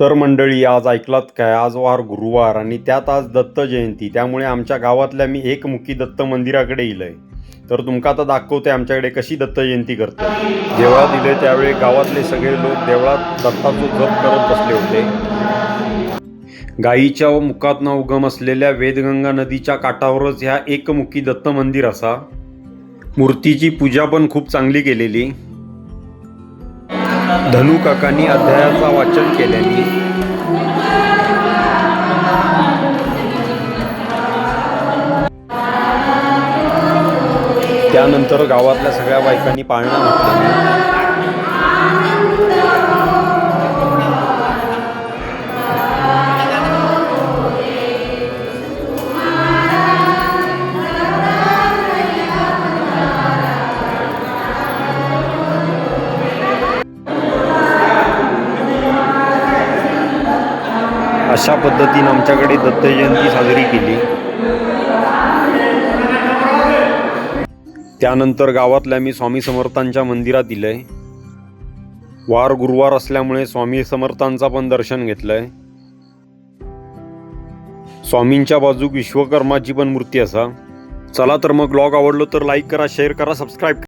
तर मंडळी आज ऐकलात काय? आज वार गुरुवार आणि त्यात आज दत्त जयंती. त्यामुळे आमच्या गावातल्या मी एकमुखी दत्त मंदिराकडे इलंय. तर तुमका आता दाखवते आमच्याकडे कशी दत्त जयंती करते देवळात दिले त्यावेळी गावातले सगळे लोक देवळात दत्ताचं जप करत बसले होते. गायीच्या व मुखातनं उगम असलेल्या वेदगंगा नदीच्या काठावरच ह्या एकमुखी दत्त मंदिर असा. मूर्तीची पूजा पण खूप चांगली केलेली. धनु काकांनी अध्यायाचा वाचन केल्याने. त्यानंतर गावातल्या सगळ्या बायकांनी पाळणा घातल्याने. अशा पद्धतीने आमच्याकडे दत्त जयंती साजरी केली. त्यानंतर गावातल्या मी स्वामी समर्थांच्या मंदिरात दिलंय. वार गुरुवार असल्यामुळे स्वामी समर्थांचा पण दर्शन घेतलंय. स्वामींच्या बाजूक विश्वकर्माची पण मूर्ती असा. चला तर मग ब्लॉग आवडलो तर लाईक करा शेअर करा सबस्क्राईब